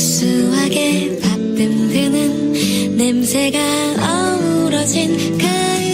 향기와 구수하게 밥듬드는 냄새가 어우러진 가을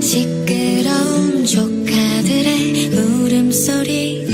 시끄러운 조카들의 울음소리